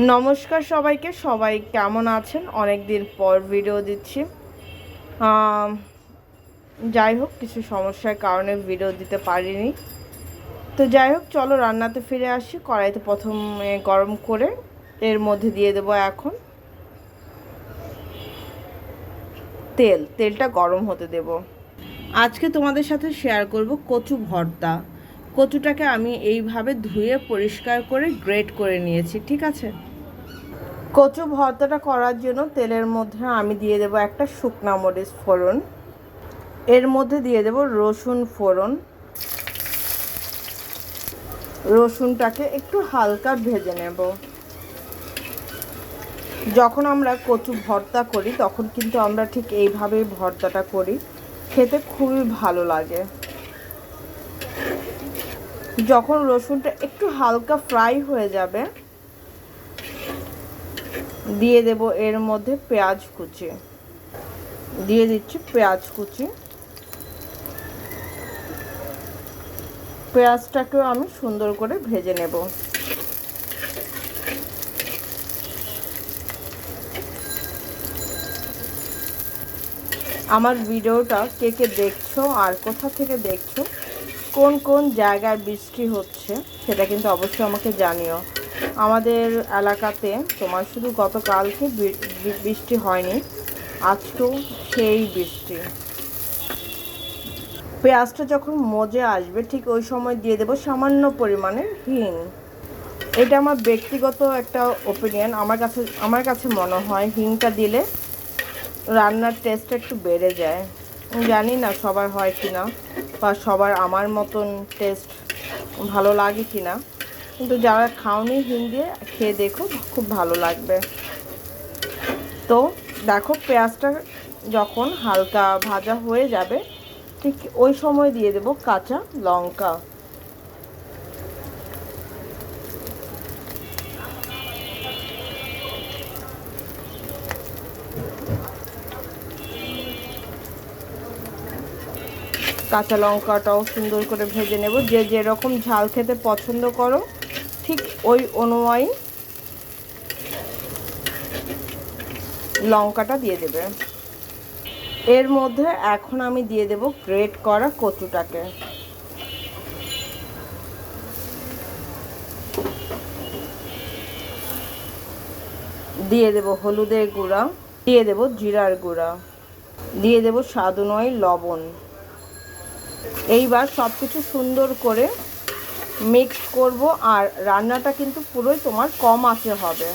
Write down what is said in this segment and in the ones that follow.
নমস্কার সবাইকে, সবাই কেমন আছেন? অনেক দিন পর ভিডিও দিচ্ছি। যাই হোক, কিছু সমস্যার কারণে ভিডিও দিতে পারিনি। তো যাই হোক, চলো রান্নাতে ফিরে আসি। কড়াইতে প্রথমে গরম করে এর মধ্যে দিয়ে দেবো এখন তেল। তেলটা গরম হতে দেব। আজকে তোমাদের সাথে শেয়ার করব কচু ভর্তা। কচুটাকে আমি এইভাবে ধুয়ে পরিষ্কার করে গ্রেট করে নিয়েছি, ঠিক আছে? কচু ভর্তাটা করার জন্য তেলের মধ্যে আমি দিয়ে দেব একটা শুকনা মরিচ ফোড়ন, এর মধ্যে দিয়ে দেব রসুন ফোড়ন। রসুনটাকে একটু হালকা ভেজে নেব। যখন আমরা কচু ভর্তা করি, তখন কিন্তু আমরা ঠিক এইভাবেই ভর্তাটা করি। খেতে খুবই ভালো লাগে। যখন রসুনটা একটু হালকা ফ্রাই হয়ে যাবে, দিয়ে দেব এর মধ্যে পেঁয়াজ কুচি। দিয়ে দিচ্ছি পেঁয়াজ কুচি। পেঁয়াজটাকেও আমি সুন্দর করে ভেজে নেব। আমার ভিডিওটা কে কে দেখছ আর কোথা থেকে দেখছ কোন কোন জায়গায় বৃষ্টি হচ্ছে সেটা কিন্তু অবশ্যই আমাকে জানিও। আমাদের এলাকাতে তোমার শুধু গতকালকে বৃষ্টি হয়নি, আজকেও সেই বৃষ্টি। পেঁয়াজটা যখন মজে আসবে, ঠিক ওই সময় দিয়ে দেবো সামান্য পরিমাণে হিং। এটা আমার ব্যক্তিগত একটা ওপিনিয়ন আমার কাছে আমার কাছে মনে হয় হিংটা দিলে রান্নার টেস্টটা একটু বেড়ে যায়। জানি না সবার হয় কি না বা সবার আমার মতন টেস্ট ভালো লাগে কি না কিন্তু যারা খাওনি হিম দিয়ে খেয়ে দেখো খুব ভালো লাগবে। তো দেখো পেঁয়াজটা যখন হালকা ভাজা হয়ে যাবে, ঠিক ওই সময় দিয়ে দেব কাঁচা লঙ্কা। কাঁচা লঙ্কাটাও সুন্দর করে ভেজে নেব। যে যেরকম ঝাল খেতে পছন্দ করো, ঠিক ওই অনুযায়ী লঙ্কাটা দিয়ে দেবে। এর মধ্যে এখন আমি দিয়ে দেব গ্রেট করা কচুটাকে। দিয়ে দেব হলুদের গুঁড়া, দিয়ে দেব জিরার গুঁড়া, দিয়ে দেব স্বাদ অনুযায়ী লবণ। এইবার সব কিছু সুন্দর করে মিক্স করব, আর রান্নাটা কিন্তু পুরোই তোমার কম আঁচে হবে।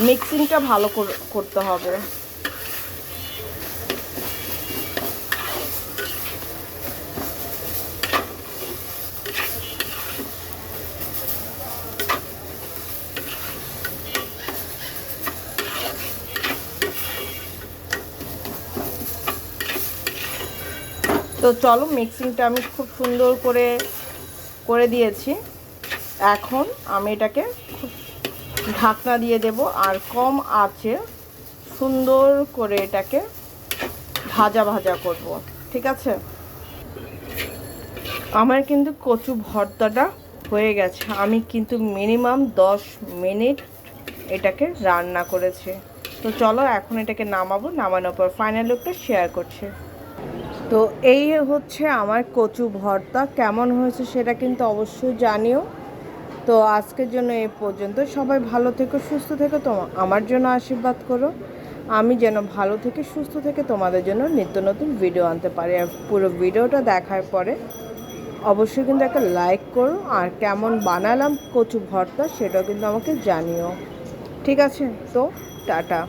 মিক্সিংটা ভালো কর- করতে হবে। তো চলো মিক্সিংটা আমি খুব সুন্দর করে করে দিয়েছি। এখন আমি এটাকে খুব ঢাকনা দিয়ে দেব আর কম আঁচে সুন্দর করে এটাকে ভাজা ভাজা করব, ঠিক আছে? আমার কিন্তু কচু ভর্তাটা হয়ে গেছে। আমি কিন্তু মিনিমাম দশ মিনিট এটাকে রান্না করেছি। তো চলো এখন এটাকে নামাবো, নামানোর পর ফাইনাল লুকটা শেয়ার করছি। তো এই হচ্ছে আমার কচু ভর্তা। কেমন হয়েছে সেটা কিন্তু অবশ্যই জানিও। তো আজকের জন্য এই পর্যন্ত। সবাই ভালো থেকো, সুস্থ থেকো, তোমা আমার জন্য আশীর্বাদ করো। আমি যেন ভালো থেকে, সুস্থ থেকে তোমাদের জন্য নিত্য নতুন ভিডিও আনতে পারি। আর পুরো ভিডিওটা দেখার পরে অবশ্যই কিন্তু একটা লাইক করো। আর কেমন বানালাম কচু ভর্তা সেটাও কিন্তু আমাকে জানিও। ঠিক আছে? তো টাটা।